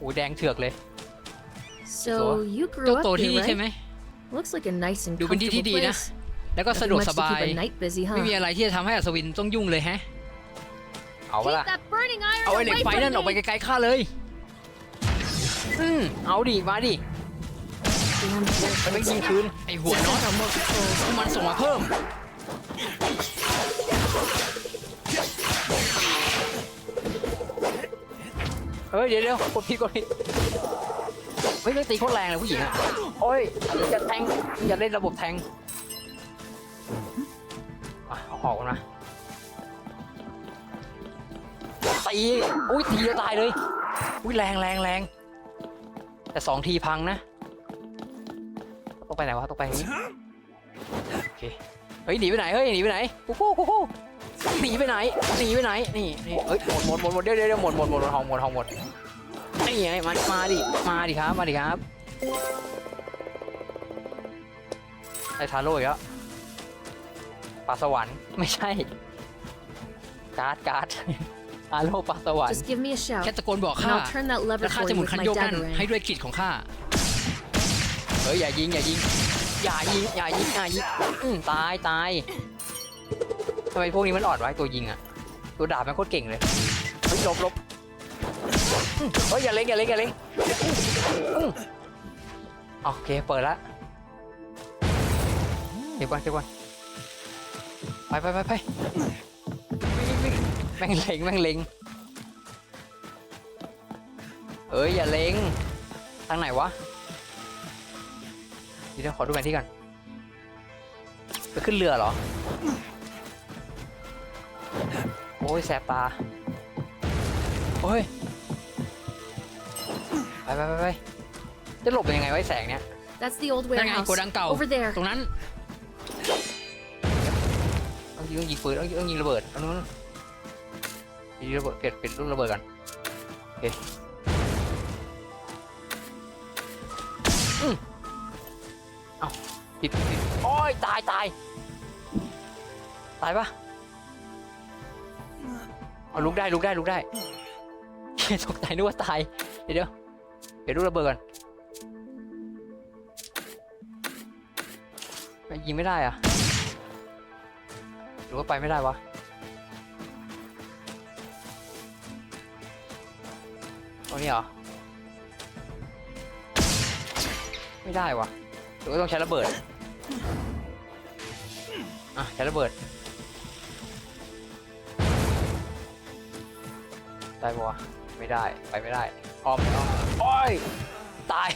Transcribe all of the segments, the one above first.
โอ้ยแดงเถือกเลย So you เจ้า grew โต up ที่ here, นี่ใช่ไหม right? Looks like a nice and ดูเป็นที่ที่ comfortable ดีนะ place. แล้วก็สะ Nothing ดวก much ส to บาย keep a night busy, ไม่ huh? มีอะไรที่จะทำให้อัศวินต้องยุ่งเลยแฮะ เอาวะ Keep ล่ะ that burning iron เอาไอ้เหล็ก away ไฟ from นั่นออกไป me. ไกลๆข้าเลย อืมเอาดิ มาดิ Damn ไปไม่ยิง bullshit. คืน ไอหัวน็อต Got more controls. มันส่งมาเพิ่ม เฮ้ยเดี๋ยวเดี๋ยวกดผิดกดผิดเฮ้ยไม่ตีโคตรแรงเลยผู้หญิงอะโอ้ยอย่าแทงอย่าเล่นระบบแทงอะเอาหอกกันมาตีอุ้ยทีเดียวตายเลยอุ้ยแรงแรงแรงแต่สองทีพังนะต้องไปไหนวะต้องไปอย่างนี้โอเคเฮ้ยหนีไปไหนเฮ้ยหนีไปไหนกูกูกูกู หนีไปไหนหนีไปไหนนี่นี่เฮ้ยหมดหมดหมดหมดเดี๋ยวเดี๋ยวเดี๋ยวหมดหมดหมดหมดหองหมดหองหมดนี่ไงมามาดิมาดิครับมาดิครับไอ้ทาโร่อีกแล้วปลาสวรรค์ไม่ใช่ การ์ดการ์ดทาโร่ปลาสวรรค์ Just give me a shout, แค่ตะโกนบอก and ข้า I'll turn that lever แล้วข้า for จะ you หมุน with คัน my โยกนั่น dagger ให้ in. ด้วยกิจของข้า เฮ้ยอย่ายิงอย่ายิงอย่ายิงอย่ายิงอย่ายิงอืมตายตาย ทำไมพวกนี้มันอ่อนไว้ตัวยิงอะตัวดาบมันโคตรเก่งเลยเฮ้ยลบลบเฮ้ยอย่าเล็งอย่าเล็งอย่าเล็งโอเคเปิดละเก็บก่อนเก็บก่อนไปไปไปไปแม่งเล็งแม่งเล็งเอ้ยอย่าเล็งทางไหนวะเดี๋ยวขอดูแผนที่ก่อนไปขึ้นเรือเหรอ โอ้ยแสบตา โอ้ย ไปไปไปไปจะหลบยังไงไวะไอ้แสงเนี้ย That's the old นั่นไง warehouse. โกดังเก่า Over there. ตรงนั้นต้องยิงต้องยิงปืนต้องยิงต้องยิงระเบิดเอานู้นยิงระเบิดเปลี่ยนเปลี่ยนลูกระเบิดกันโอเคอืมเอ้าผิดผิดผิดโอ้ยตายตายตายปะ เอาลุกได้ลุกได้ลุกได้ตกใจนึกว่าตาย เดี๋ยวเดี๋ยวลูกระเบิดก่อนยิงไม่ได้อะหรือว่าไปไม่ได้วะตรงนี้เหรอ ไม่ได้วะหรือว่าต้องใช้ระเบิด อะใช้ระเบิด ได้ปะวะไม่ได้ไปไม่ได้อ้อมอ้อมโอ้ยตาย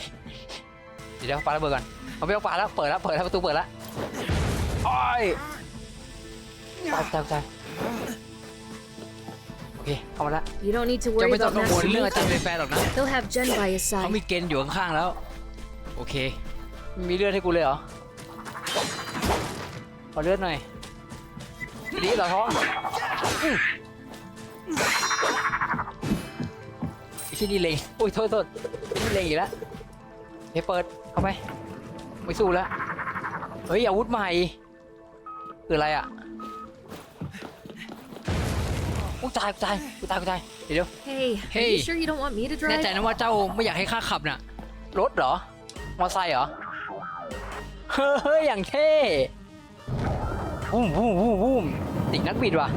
เดี๋ยวเดี๋ยวปาระเบิดก่อนเอาไม่ต้องปาแล้วเปิดแล้วเปิดแล้วประตูเปิดแล้วโอ้ยตายตายตายโอเคเข้ามาละ You don't need to จะ worry ไม่ต้อง about กังวล Master เรื่องอาจารย์ Luthor. เป็นแฟนหรอกนะ He'll have Jen by his เขา side. มีเกณฑ์อยู่ข้างๆแล้ว โอเค มีเลือดให้กูเลยเหรอขอเลือดหน่อยดีเหรอท้องอื้อ ที่นี่เลงอุ้ยโทษโทษนี่เลงอีกแล้วเฮ้ยเปิดเข้าไปไม่สู้แล้วเฮ้ยอาวุธใหม่คืออะไรอะอุ้ยตายกูตายกูตายกูตายเดี๋ยวเดี๋ยว Hey, are Hey. you sure you don't want me to แน่ drive? ใจนะว่าเจ้าไม่อยากให้ข้าขับน่ะรถเหรอ มอไซค์เหรอ เฮ้ยอย่างเท่วู้มวู้มวู้มวู้มติดนักบิดว่ะ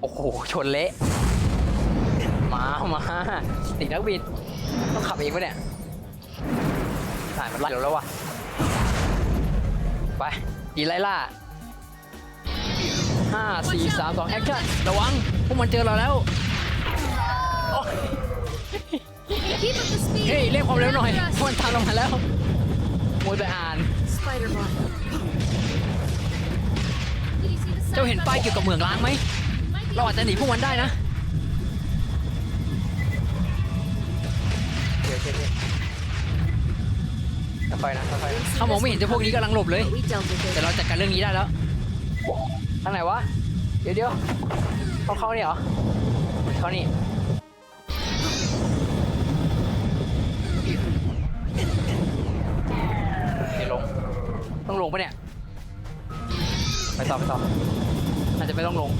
โอ้โห ชนเละ มามาติดนักบิดต้องขับเองปะเนี่ยถ่ายมันไล่เราแล้วว่ะไปดีไล่ล่าห้าสี่สามสองแอคชั่นระวัง พวกมันเจอเราแล้วเฮ้ยเร่งความเร็วหน่อยพวกมันตามเรามาแล้วมวแต่อ่าน เจ้าเห็นป้ายเกี่ยวกับเหมืองล้างไหม เราอาจจะหนีพวกมันได้นะ ค่อยๆนะค่อยๆนะ See เขามอง this ไม่เห็น one เจ้าพวกนี้กำลังหลบเลย but We dealt with แต่ it. เราจัดการเรื่องนี้ได้แล้วทางไหนวะ เดี๋ยวเดี๋ยวเขาเข้านี่เหรอเขานี่เดี๋ยวลง ต้องลงปะเนี่ย ไปต่อไปต่อน่าจะไม่ต้องลง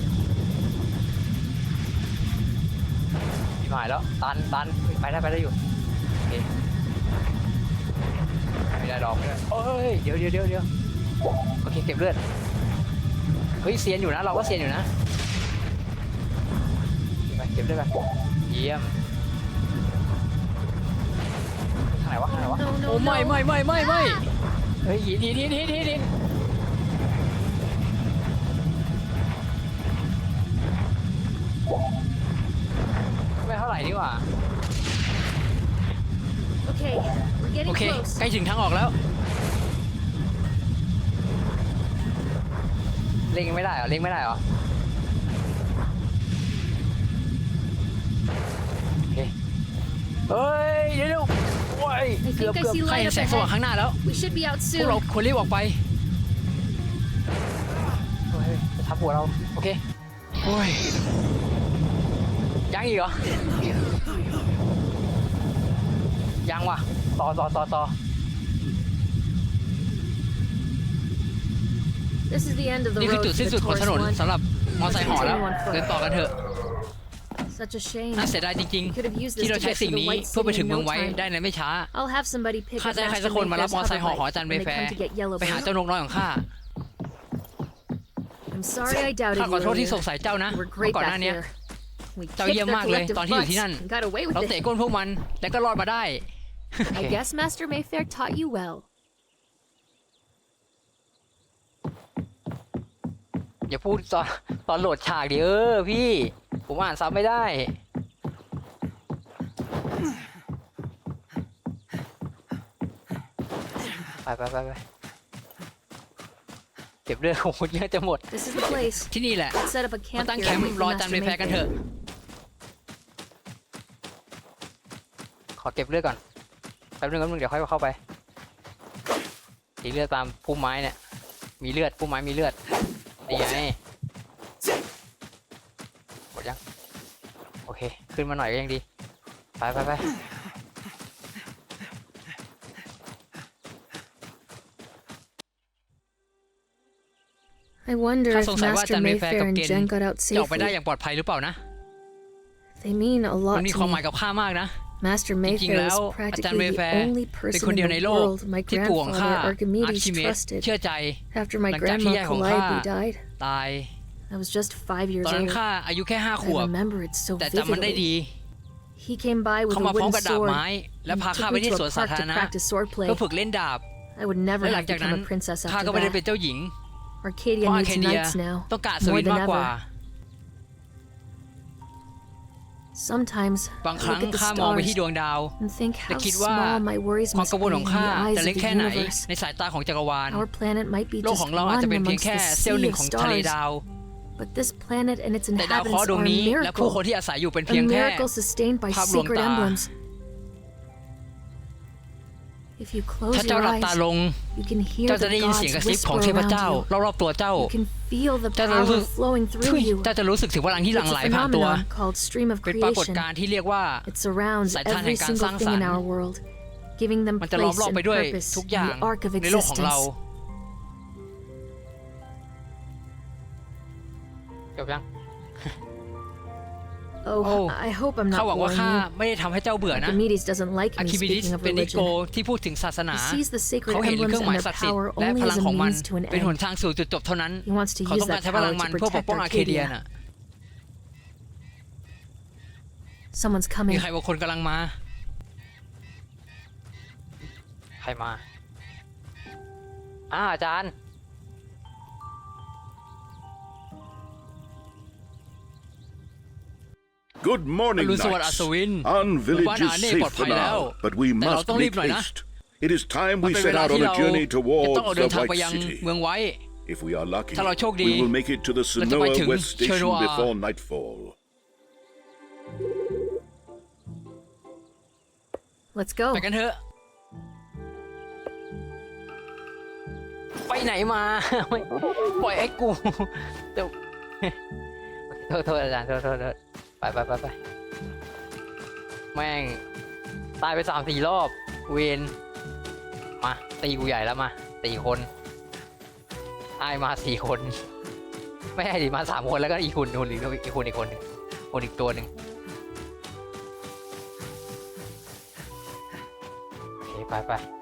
โอเคหายแล้ว ตันตันไปได้ไปได้อยู่ ไม่ได้ดอกไม่ได้เอ้ยเดี๋ยวเดี๋ยวเดี๋ยวเดี๋ยวโอเคเก็บเลือดเฮ้ยเซียนอยู่นะ เราก็เซียนอยู่นะไปเก็บเลือดไปเยี่ยมทางไหนวะทางไหนวะ No, no, โอ้ไม่ no. ไม่ไม่ไม่ไม่เฮ้ยหินหินหินหินหินหินไม่เท่าไหร่นี่หว่า Okay, we're โอ getting เค close. ใกล้ถึงทางออกแล้ว เล็งไม่ได้เหรอ เล็งไม่ได้เหรอ โอเค เฮ้ย เดี๋ยวเดี๋ยวโอ้ย I เกือบ think I เกือบ see ใคร light เห็น up แสงสว่าง ahead. ข้างหน้าแล้ว We should be out พวกเรา soon. ควรรีบออกไปเฮ้ยจะทับหัวเรา โอเคโอ้ยยังอีกเหรอยังว่ะ ต่อต่อต่อต่อ This is the end of the นี่คือ road จุด for สิ้น the สุดของถ tourist นน one. สำหรับมอไซค์ห่อแล้ว Continue on foot. เดินต่อกันเถอะ Such a shame. น่าเสียดายจริง Could have ๆ used ที่ this เรา to ใช้ get สิ่ง to the นี้ White เพื่อไป City ถึ in งเมือง no ไว้ time. ได้ในไม่ช้า I'll have somebody pick ข้า up จะให้ใคร Master สักคนมารับ Mayfair's มอไซค์ห่อหอ hoverboard จันเม when ย์ they แฟร์ come to get Yellow ไปหา Bird. เจ้านกน้อยของข้า I'm sorry I doubted ข้า you ขอโทษที่ส earlier. งสัยเจ้านะ You were เมื่อ great ก่อนหน้า back เนี้ย there. We เจ้า kicked เยี่ยม their มากเลย collective ตอนที่อยู่ butts ที่นั่น and got away with เราเตะ it. ก้นพวกมัน แล้วก็รอดมาได้ I guess Master Mayfair taught you well. อย่าพูดตอนตอนโหลดฉากดิเออพี่ ผมอ่านซ้ำไม่ได้ ไปไปไปไปเก็บเลือดของคุณเยอะจะหมด This is the place. ที่นี่แหละ Let's set up a มา camp ตั้ง here แคม and ป์ wait ร for อจัน Master เมย์แฟร์กันเถ Mayfair. อะ ขอเก็บเลือดก่อน แป๊บนึงแป๊บนึงเดี๋ยวค่อยเข้าไปสีเลือดตามพุ่มไม้เนี่ย มีเลือดพุ่มไม้มีเลือดนี่ไงหมดยัง โอเค ขึ้นมาหน่อยก็ยังดี ไปไปไป I wonder ข้า if สงสัยว่า Master จันเมย์แฟร์ Mayfair กับ and เกณ Jen ฑ์ got out จะออกไปได้อ safely. ย่างปลอดภัยหรือเปล่านะ They mean a มั lot นมี to ความห me. มายกับข้ามากนะ Master จริง Mayfair ๆแล้ is วอาจารย์ practically เมย์แฟ the ร์ only เป็น person คน in เดียวใน the โลก world my ที่ปู่ของข้า grandfather อาร์ Archimedes คิเมส trusted เชื่อใจ after my หลังจากที่ grandma ยายของข้า Calliope died. ตาย I was just five years ตอนนั้น old. ข้าอายุแค่ห้าขว I บ remember it so แต่จำมันได้ vividly. ดี He came by with เขา a มาพร้อม wooden กับดาบ sword ไม้ และ and พาข้า took ไป me ที่ to สวน a สา park ธาร to ณะ practice swordplay. เพื่อฝึกเล่นดาบ I would never และหลัง have จาก become นั้น a princess ข้า after ก็ไม่ได้เป็น that. เจ้าหญิง Arcadia เพราะอา needs เคเดีย knights now ต้องการอัศ more วิน than มากกว่า ever. Sometimes บางค I รั้ง look at the ข้ามองไปที่ stars ดวงดาว and think และ how คิดว่า small my worries ความ must กังว be ล in ของ the ข้า eyes จะ of เล็ก the แค่ไหน universe. ในสายตาของจักรวาล Our planet might be โลก just ของเราอาจ one จะเป็นเพียง amongst แค่ the เซลล์ห sea นึ่ง of ของทะเล stars, ดาว but this planet and its แต่ดาวเคราะห์ inhabitants ดวง are a นี้ และผู้คน miracle. ที่อาศัยอยู่เป็น A เพียงแค่ miracle sustained by ภาพลวง secret ตา emblems. If you close ถ้าเจ้า your หลับ eyes, ตาลง you can hear เจ้าจะ the ได้ยินเสียง gods กระซิบของ whisper เทพ around เจ้า you. รอบๆตัวเจ้า You can feel the เจ้าจะรู้สึ power ก flowing ทุ through ย you. เจ้าจะรู้สึกถึงพลังที่หลั่ง It's ไหล a ผ่านตัว phenomenon called stream of เป็นปรากฏ creation. การณ์ที่เรียกว่า It surrounds สายทานแห่ every งการ single สร้าง thing สรร in ค์ our world, giving them มันจะล้อม place รอบ and ไปด้วย purpose ทุก in อย่าง the arc of ในโลกของเรา existence. จบยัง Oh, Oh. I hope I'm ข้า not หวังว่า boring ข้า you. ไม่ได้ทำให้เจ้าเบื่อนะ Archimedes doesn't like อะ me คิมิดิส speaking of เป็นนิโก religion. ที่พูดถึงศาสนา He sees the sacred เขาเห็นเค emblems รื่องห and มาย their ศักดิ์สิทธิ์ power และ only พลั as ง a ของมัน means to an เป็นหน end. ทางสู่จุดจบเท่านั้น He wants to เขา use ต้องการ that ใช้พลัง power มัน to เพื่อปก protect ป้องอาเคเดีย Arcadia. น่ะ Someone's มี coming. ใครบางคนกำลังมา ใครมา อ้าอาจารย์ Good อ morning, รุณสวัสดิ์อั knights. ศวิน Our หมู่ village บ้าน is อาเน่ safe ปลอด for ภัยแล้ว now, but we แต่เรา must ต้องรีบ make หน่อยนะ haste. It is time มัน we เป็นเว set ลา out ที่ on เรา a journey จะต้อง towards ออกเดิ the นทางไป White ยัง City. เมืองไว้ If we are lucky, ถ้าเราโชคดี we will make it to the เราจะไป Sanoa ถึง West เชอร์โน Station อา before nightfall. Let's go. ไปกันเถอะ ไปไหนมา ไม่ปล่อยให้กูเดี๋ยวโทษโทษอาจารย์โทษโทษโทษ ไปไปไปไปแม่ง ตายไปสามสี่รอบ เวนมา ตีกูใหญ่แล้วมาสี่คนไอมาสี่คน ไม่ใช่ดิมาสามคนแล้วก็อีกคนคนอีกอีกคนอีกคนหนึ่งคนอีกตัวหนึ่งโอเคไปไป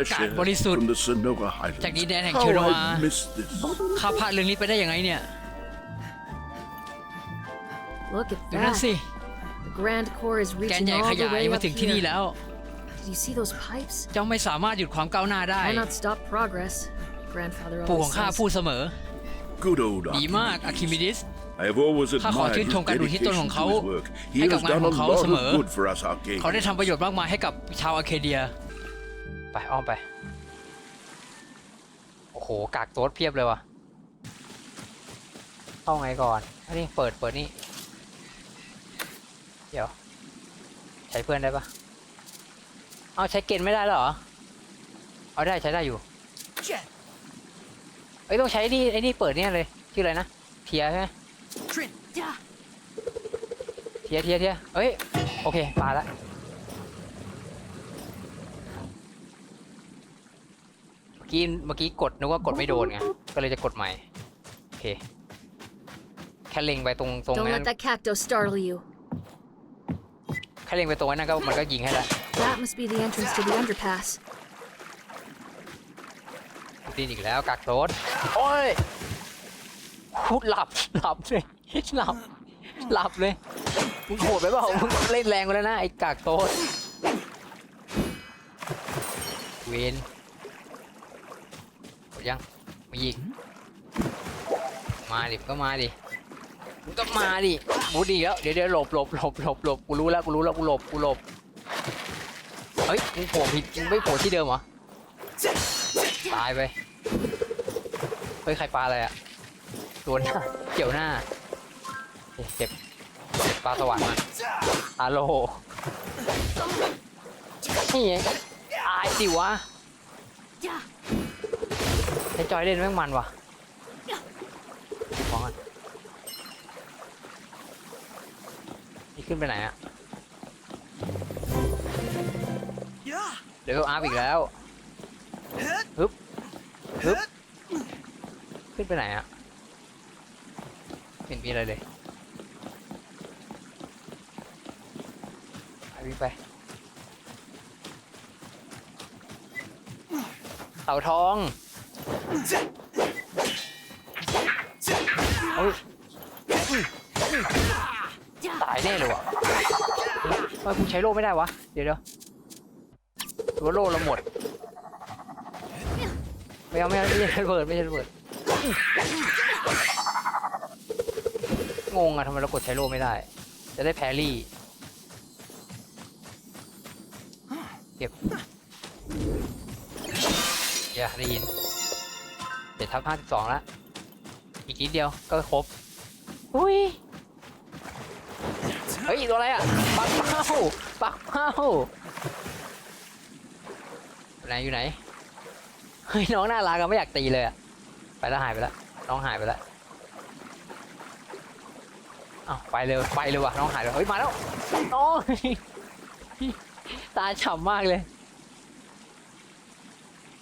อากาศ air บริสุทธิ์ from the Sonora Highlands. จากดินแดนแห่ง How เชโรวา I missed this. ข้าพลาดเรื่องนี้ไปได้ยังไงเนี่ย Look at ดูนั่น that. สิ The Grand Core is แกน reaching ใหญ่ all ข the ยาย way มา up ถึงที่นี่ here. แล้ว Did you see those pipes? เจ้าไม่สามารถหยุดความก้าวหน้าได้ Cannot stop progress. Grandfather ปู่ขอ always งข้า says. พูดเสมอ Good old ดีมากอะคิมิดิส I have always ข้าขอ admired ชื่น his ชมการอุทิศตน dedication ของเขา to his work. He ให้กับ has งาน done ข a องเขา lot เสมอ of good for us เขาได้ Arcadians. ทำประโยชน์มากมายให้กับชาวอาเคเดีย ไปอ้อมไป โอ้โหกากโต๊ดเพียบเลยว่ะเข้าไงก่อนอันนี้เปิดเปิดนี่ เดี๋ยว ใช้เพื่อนได้ปะเอาใช้เกณฑ์ไม่ได้แล้วเหรอ เอาได้ใช้ได้อยู่เอ้ยต้องใช้นี่ไอ้นี่เปิดเนี่ยเลยชื่ออะไรนะเทียใช่ไหมเทียเทียเทียเอ้ยโอเคปาละ เมื่อ กี้เมื่อกี้กดนึกว่ากดไม่โดนไง ก็เลยจะกดใหม่ โอเค แค่เล็งไปตรงตรง Don't นั้น let that cacto startle you. แค่เล็งไปตรงนั้นก็มันก็ยิงให้ละ That must be the entrance to the underpass. ดินอีกแล้วกักโต๊ดโอ้ยพูดหลับหลับเลยหลับหลับเลยมึงโหดไปเปล่ามึงเล่นแรงไปแล้วนะไอ้กากโต๊ดเวนหม ดยังมายิงมาดิก็มาดิมึงก็มาดิบูดีแล้วเดี๋ยวเดี๋ยวหลบหลบหลบหลบหลบกูรู้แล้วกูรู้แล้วกูหลบกูหลบเฮ้ยมึงโผล่ผิดมึงไม่โผล่ที่เดิมเหรอตายไปเฮ้ยใครปลาอะไรอะโดนหน้าเกี่ยวหน้าเอ๊ะเก็บเก็บปลาสวรรค์มาฮัลโหลนี่ไงอายสิวะไอ้จอยเล่นแม่งมันว่ะมองันนี่ขึ้นไปไหนอะเดี๋ยวอาร์อีกแล้วฮึบฮึบขึ้นไปไหนอะเห็นมีอะไรเลยไปวิ่งไปเต่าทอง เฮ้ยตายแน่เลยว่ะทำไมกูใช้โล่ไม่ได้วะ เดี๋ยวเดี๋ยวหรือว่าโล่เราหมด ไม่เอาไม่เอาไม่ใช่ระเบิดไม่ใช่ระเบิด งงอะทำไมเรากดใช้โล่ไม่ได้ จะได้แพรรี่ เก็บ อย่าได้ยิน จ็ดทับห้าสิบสองแล้วอีกนิดเดียวก็ครบอุ้ยเฮ้ยตัวอะไรอะปักเป้าปักเป้าอยู่ไหนอยู่ไหนเฮ้ยน้องน่ารักอะไม่อยากตีเลยอะไปแล้วหายไปแล้วน้องหายไปแล้วอ้าวไปเลยไปเลยว่ะน้องหายแล้วเฮ้ยมาแล้วโอ้ยตาฉ่ำมากเลย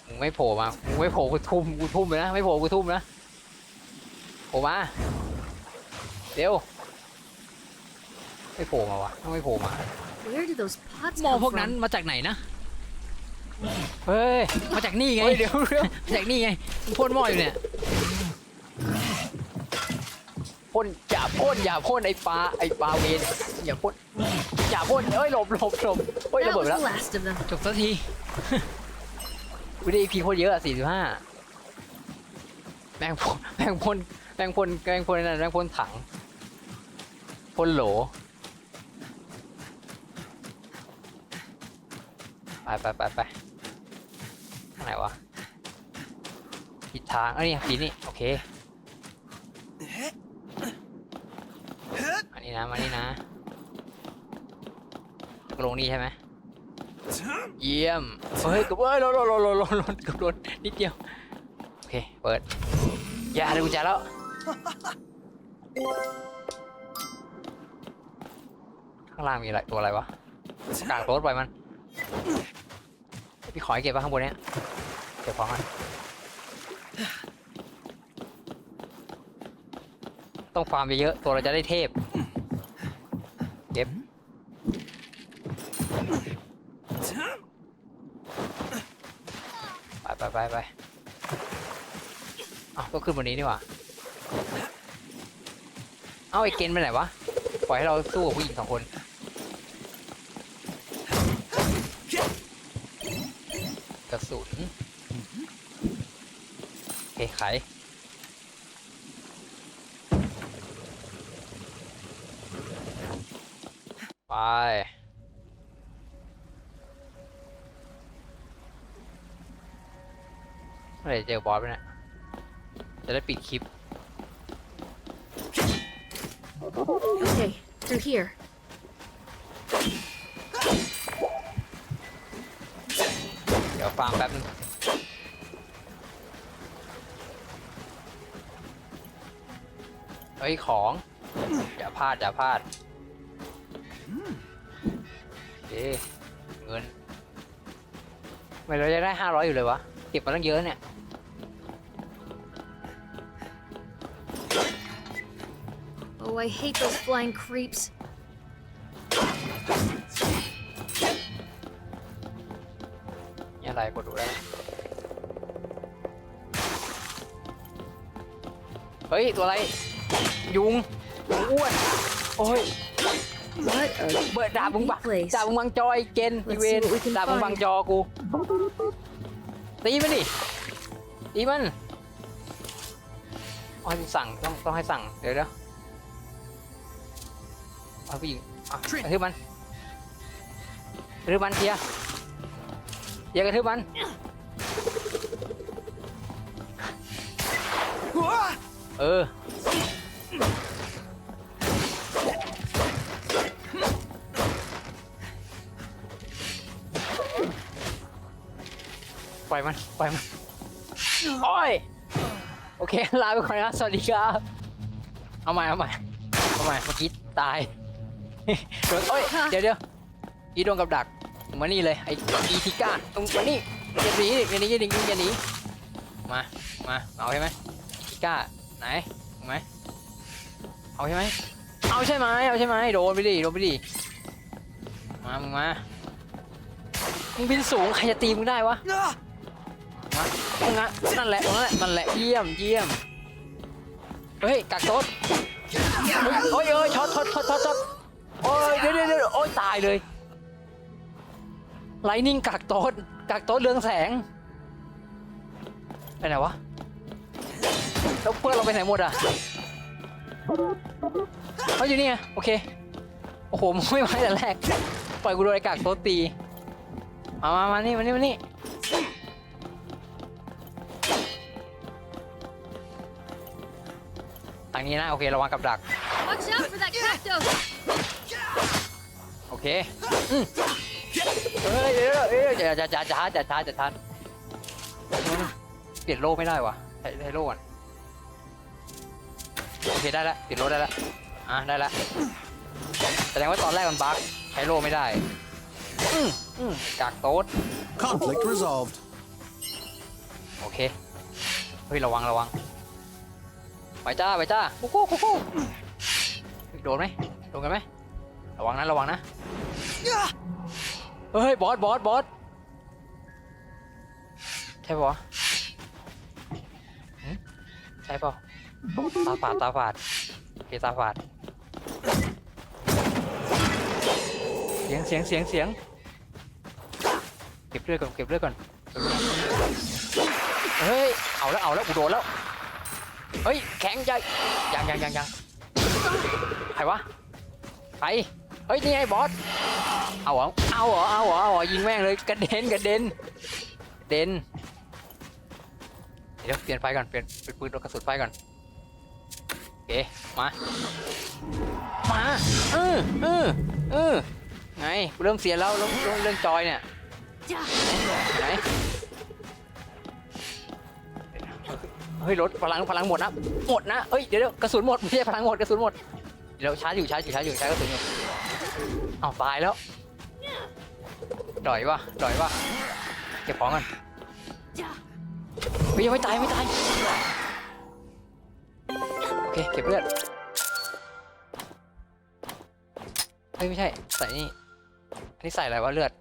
มึงไม่โผล่มา มึงไม่โผล่กูทุ่มกูทุ่มเลยนะ ไม่โผล่กูทุ่มนะ โผล่มาเดี๋ยวไม่โผล่มาวะต้องไม่โผล่มา Where did those pots หมอ come พวกนั้น from? มาจากไหนนะ เฮ้ย มาจากนี่ไงเดี๋ยวเดี๋ยว มาจากนี่ไงมึงพ่นหม้ออยู่เนี่ย พ่นอย่าพ่นอย่าพ่นไอ้ปลาไอ้ปลาเวนอย่าพ่นอย่าพ่นเอ้ยหลบหลบหลบเฮ้ยระ That เบิด was ไปแล้ว the last of them. จบสักที วิดีพีโคตรเยอะอะสี่สิบห้าแมงพ่นแมงพ่นแมงพ่นแมงพ่นนั่นแมงพ่นถังพ่นโหลไปไปไปไปทางไหนวะผิดทางเอ้ยนี่ผิดนี่โอเคอันนี้นะมานี่นะตกลงนี่ใช่ไหม เยี่ยมเฮ้ยกับเอ้ยโดนโดนโดนโดนโดนโดนกับโดนนิดเดียวโอเคเปิดอย่าได้กุญแจแล้วข้างล่างมีอะไรตัวอะไรวะกากรถไปมันพี่ขอให้เก็บไว้ข้างบนเนี้ยเก็บของมันต้องฟาร์มเยอะๆตัวเราจะได้เทพ เก็บ ไปไปไปไป อ้าวก็ขึ้นบนนี้นี่ว่า เอ้าไอ้เกณฑ์ไปไหนวะ ปล่อยให้เราสู้กับผู้หญิงสองคน กระสุนโอเคไขไปเมื่อไหร่เจอบอสไปเนี่ย จะได้ปิดคลิป Okay, through here. เดี๋ยวฟังแป๊บนึง เฮ้ย ของ อย่าพลาด อย่าพลาดเอ๊เงินทำไม่เราจะได้ห้าร้อยอยู่เลยวะ เก็บมาตั้งเยอะเนี่ย Oh, I hate those flying creeps. นี่อะไรกดดูได้เฮ้ย ตัวอะไร ยุงอ้วน โอ้ย What a เบิดดาบมึงบัง place. ดาบมึงบังจอยเกน Let's อีเวน see what we can ดาบมึงบัง find. จอกู ตีมันดิ ตีมันอ๋อสั่งต้องต้องให้สั่ง เดี๋ยวเดี๋ยว เอาผู้หญิงอะกระทืบมันกระทืบมันเทียเทียกระทืบมันเออปล่อยมันปล่อยมันโอ้ยโอเคลาไปก่อนนะสวัสดีครับ เอาใหม่เอาใหม่เอาใหม่เมื่อกี้ตาย โอ้ยเดี๋ยวเดี๋ยวอีโดนกับดักมานี่เลยไออีทิก้าตรงมานี่อย่าหนีอย่าหนีอย่าหนีอย่าหนีมามาเอาใช่ไหมทิก้าไหนเอาไหมเอาใช่ไหมเอาใช่ไหมเอาใช่ไหมโดนไปดิโดนไปดิมามึงมามึงบินสูงใครจะตีมึงได้วะมาตรงนั้นนั่นแหละตรงนั้นแหละนั่นแหละเยี่ยมเยี่ยมเฮ้ยกักโต๊ดโอ้ยเอ้ยช็อตช็อตช็อตช็อต โอ้ยเดี๋ยวเดี๋ยวเดี๋ยวโอ้ยตายเลยไลนิ่งกักโต๊ดกักโต๊ดเรืองแสงไปไหนวะแล้วเพื่อนเราไปไหนหมดอะเขาอยู่นี่ไงโอเคโอ้โหไม่มาแต่แรกปล่อยกูโดนไอ้กักโต๊ดตีมามามานี่มานี่มานี่ทางนี้นะโอเคระวังกับดัก โอเคอืมเฮ้ยเดี๋ยวเดี๋ยวเดี๋ยวจะจะจะช้าจะช้าจะช้าเปลี่ยนโล่ไม่ได้วะใช้ใช้โล่ก่อนโอเคได้แล้วเปลี่ยนโล่ได้แล้วอะได้แล้วแสดงว่าตอนแรกมันบั๊กใช้โล่ไม่ได้อืมอืมจากโต๊ด Conflict resolved. โอเค เฮ้ย ระวังระวัง ไปจ้า ไปจ้ากูกูกูกูเฮ้ยโดนไหมโดนกันไหม ระวังนะระวังนะเฮ้ยบอสบอสบอสใช่ปะวะหึใช่ปะตาฝาดตาฝาดโอเคตาฝาดเสียงเสียงเสียงเสียงเก็บเลือดก่อนเก็บเลือดก่อนเฮ้ยเอาแล้วเอาแล้วกูโดนแล้วเฮ้ยแข็งใจยังยังยังยังใครวะใคร เฮ้ยนี่ไงบอส เอาเหรอเอาเหรอเอาเหรอเอาเหรอยิงแม่งเลยกระเด็นกระเด็นเด็นเดี๋ยวเปลี่ยนไฟก่อนเปลี่ยนเปลี่ยนปืนกระสุนไฟก่อนโอเคมา มาเออเออเออไงกูเริ่มเสียแล้วเรื่องเรื่องเรื่องจอยเนี่ยไหนเฮ้ยรถพลังพลังหมดนะหมดนะเฮ้ยเดี๋ยวเดี๋ยวกระสุนหมดไม่ใช่พลังหมดกระสุนหมดเดี๋ยวชาร์จอยู่ชาร์จอยู่ชาร์จอยู่ชาร์จกระสุนอยู่ เอาตายแล้วดอยวะดอยวะเก็บของกันเฮ้ยยังไม่ตายยังไม่ตายโอเคเก็บเลือดเฮ้ยไม่ใช่ใส่นี่อันนี้ใส่อะไรวะเลือด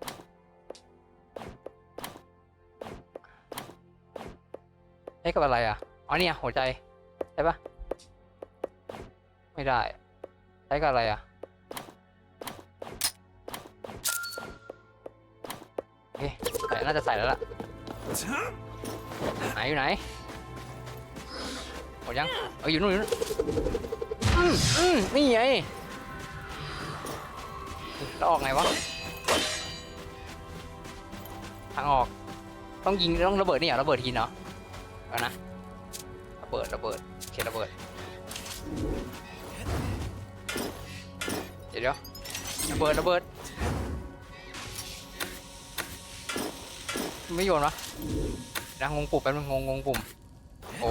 เอ้ยกับอะไรอะอ๋อเนี่ยหัวใจใช่ปะไม่ได้ใช้กับอะไรอะ น่าจะใส่แล้วล่ะไหนอยู่ไหนหมดยังเอออยู่นู่นอยู่นู่นอืมอืมนี่ไงแล้วออกไงวะทางออก ต้องยิงต้องระเบิดนี่เหรอระเบิดทีเนาะเอานะระเบิดระเบิดโอเคระเบิดเดี๋ยวระเบิดระเบิด ไม่โยนวะนะงงปุ่มแป๊บนึงงงงงปุ่ม โอ้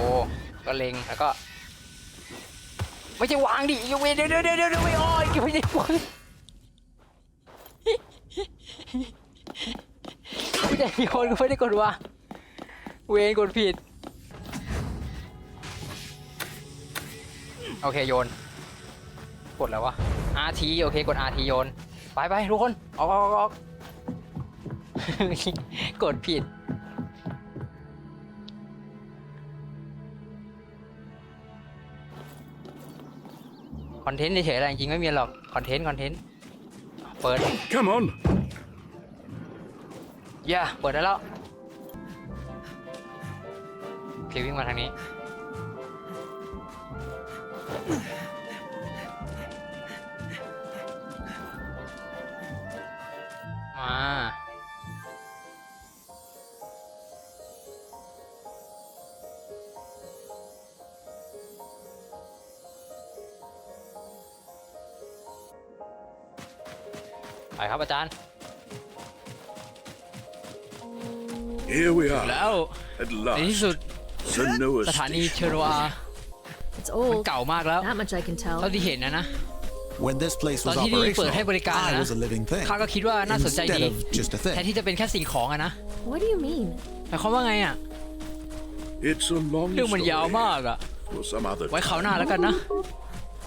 ก็เล็งแล้วก็ ไม่ใช่วางดิยาเวนเดี๋ยวเดี๋ยวเดี๋ยวเดี๋ยวไม่อ้อยไม่ได้วางไม่ได้โยนก็ไม่ได้กดวางเวนกดผิด โอเคโยน กดแล้ววะ RT โอเคกด RT โยน ไปไปทุกคน ออกออกออก กกดผิด คอนเทนต์เฉยๆอะไรจริงไม่มีหรอก คอนเทนต์ คอนเทนต์ เปิด Come on. ย่าเปิดได้แล้วเควิ่งมาทางนี้ ครับอาจารย์ Here we แล้ are ว at ในที่ last. สุด Sanoa สถานี Station. เชโรอา It's มัน old. เก่ามากแล้ว That much I can เท่า tell. ที่เห็นนะนะ When this place was ตอนที่นี่เปิดให้บริการ operational, นะ I was a living thing. ข้าก็คิดว่าน่าสนใจ Instead ดี of just a แทน thing. ที่จะเป็นแค่สิ่งของอะนะ What do you mean? หมายความว่าไงอะ It's a long เรื่องมันยาว story มากอะ for some other ไว้คราวหน้าแล้วกันนะ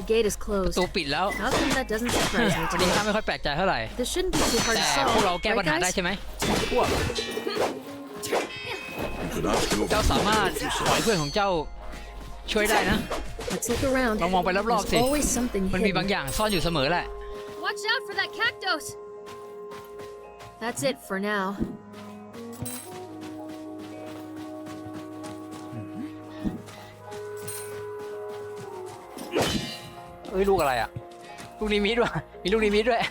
The gate is ประ closed. ตูปิดแล้ว How come that doesn't surprise me วันนี้ today? ข้าไม่ค่อยแปลกใจเท่าไหร่ This shouldn't be too hard แต่ to พวกเรา solve, แก้ปัญ right หาได้ guys? ใช่ไหมพวก You can ask your เจ้าสามารถขอให้เพื่อนของเจ้าช่วยได้นะ Let's look around. ลองมองไปรอบๆสิ There's always something มันมีบาง hidden. อย่างซ่อนอยู่เสมอแหละ Watch out for that cactus. That's it for now. เอ้ยลูกอะไรอะ ลูกนิมิตว่ะมีลูกนิมิตด้วย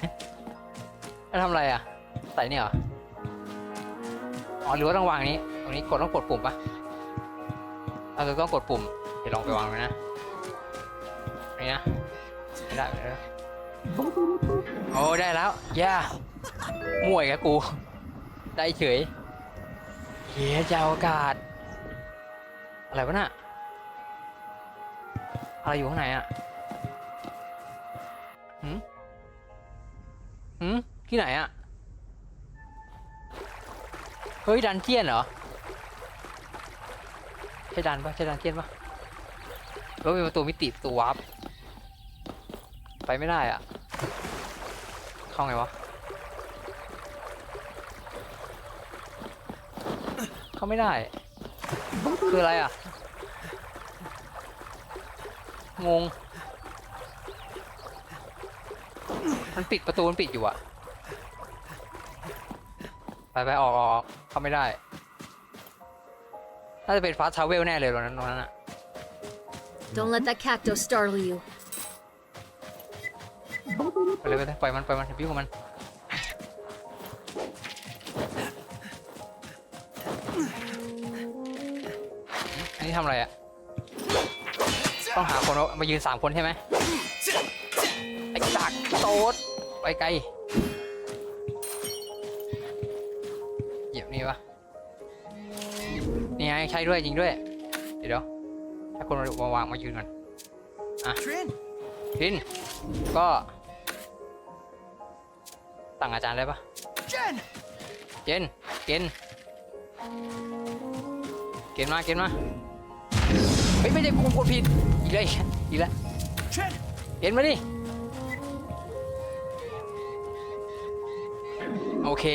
แล้วทำอะไรอะ ใส่เนี่ยเหรอ อ๋อหรือว่าต้องวางนี้ ตรงนี้กดต้องกดปุ่มปะเราจะต้องกดปุ่ม เดี๋ยวลองไปวางไว้นะนี่นะไม่ได้ไม่ได้โอ้ได้แล้วย่าม่วยกับกู ได้เฉยเฮียจะอวกาศ อะไรวะน่ะอะไรอยู่ข้างในอะ หืมหืมที่ไหนอะเฮ้ยดันเจียนเหรอ ใช่ดันปะใช่ดันเจียนปะแล้วมีประตูมิติประตูวาร์ปไปไม่ได้อะเข้าไงวะ เข้าไม่ได้ คืออะไรอะ งง มันปิดประตูมันปิดอยู่อะไปไปออกออกออกเข้าไม่ได้ น่าจะเป็นฟาสทาวเวลแน่เลยตรงนั้นตรงนั้นอะ Don't let that cactus startle you. ไปเลยไปเลยปล่อยมันปล่อยมันอย่าพิ้วกับมัน อันนี้ทำอะไรอะต้องหาคนมายืนสามคนใช่ไหมไอ้จักรโตด ไปไกลเหยียบนี่ปะนี่ไงใช่ด้วยจริงด้วย เดี๋ยวเดี๋ยวให้คนมามาวางมายืนก่อน Trin, พินก็สั่งอาจารย์ได้ปะ Jen! เกณฑ์เกณฑ์เกณฑ์มาเกณฑ์มาเฮ้ยไม่ใช่กูกดผิดอีกแล้วอีกแล้ว Jen! เกณฑ์มาดิ โอเค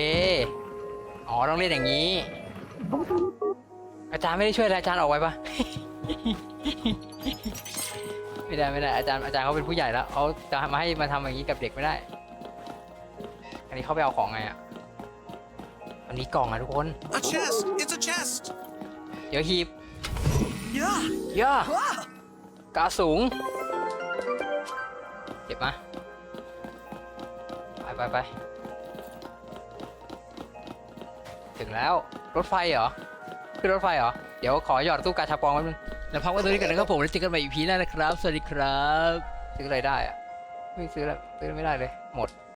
อ๋อต้องเล่นอย่างนี้ อาจารย์ไม่ได้ช่วยอะไรอาจารย์ออกไว้ปะไม่ได้ไม่ได้อาจารย์อาจารย์เขาเป็นผู้ใหญ่แล้วเขาจะมาให้มาทำอย่างนี้กับเด็กไม่ได้ อันนี้เขาไปเอาของไงอะ อันนี้กล่องอะทุกคน A chest! It's a chest! เดี๋ยวหีบ Yeah! ย่า Ah! กาสูง เก็บมา ไปไปไป ถึงแล้วรถไฟเหรอขึ้นรถไฟเหรอ เดี๋ยวขอหยอดตู้กาชาปองแป๊บนึงแล้วพักไว้ตรงนี้กันนะครับผมแล้วเจอกันใหม่อีพีหน้านะครับ สวัสดีครับ ซื้ออะไรได้อะไม่ซื้อแล้วซื้อไม่ได้เลย หมด